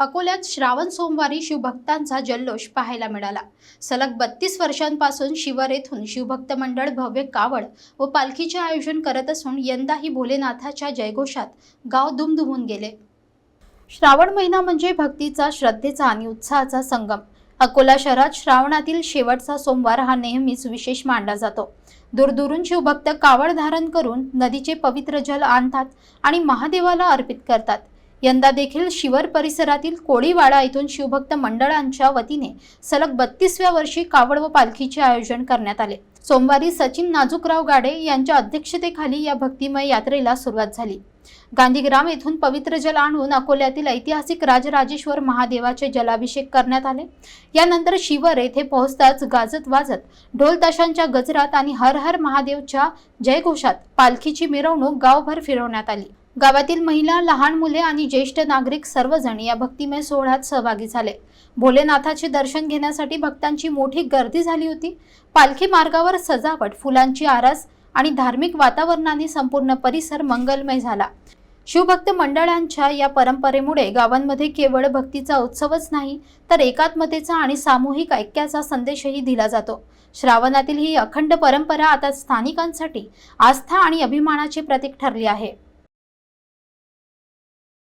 अकोल्यात श्रावण सोमवारी शिवभक्तांचा जल्लोष पाहायला मिळाला. सलग बत्तीस वर्षांपासून शिवर येथून शिवभक्त मंडळ भव्य कावड व पालखीचे आयोजन करत असून यंदाही भोलेनाथाच्या जयघोषात गाव दुमदुमून गेले. श्रावण महिना म्हणजे भक्तीचा श्रद्धेचा आणि उत्साहाचा संगम. अकोला शहरात श्रावणातील शेवटचा सोमवार हा नेहमीच विशेष मानला जातो. दूरदूरून शिवभक्त कावड धारण करून नदीचे पवित्र जल आणतात आणि महादेवाला अर्पित करतात. यंदा देखील शिवर परिसरातील कोळीवाडा येथून शिवभक्त मंडळांच्या वतीने सलग बत्तीसव्या वर्षी कावड व पालखीचे आयोजन करण्यात आले. सोमवारी सचिन नाजूकराव गाडे यांच्या अध्यक्षतेखाली या भक्तिमय यात्रेला सुरुवात झाली. गांधीग्राम येथून पवित्र जल आणून अकोल्यातील ऐतिहासिक राजराजेश्वर महादेवाचे जलाभिषेक करण्यात आले. यानंतर शिवर येथे पोहोचताच गाजत वाजत ढोल ताशांच्या गजरात आणि हर हर महादेवच्या जयघोषात पालखीची मिरवणूक गावभर फिरवण्यात आली. गावातील महिला लहान मुले आणि ज्येष्ठ नागरिक सर्वजण या भक्तिमय सोहळ्यात सहभागी झाले. भोलेनाथाचे दर्शन घेण्यासाठी भक्तांची मोठी गर्दी झाली होती. पालखी मार्गावर सजावट फुलांची आरास आणि धार्मिक वातावरणाने संपूर्ण परिसर मंगलमय झाला. शिवभक्त मंडळांच्या या परंपरेमुळे गावांमध्ये केवळ भक्तीचा उत्सवच नाही तर एकात्मतेचा आणि सामूहिक ऐक्याचा संदेशही दिला जातो. श्रावणातील ही अखंड परंपरा आता स्थानिकांसाठी आस्था आणि अभिमानाचे प्रतीक ठरली आहे.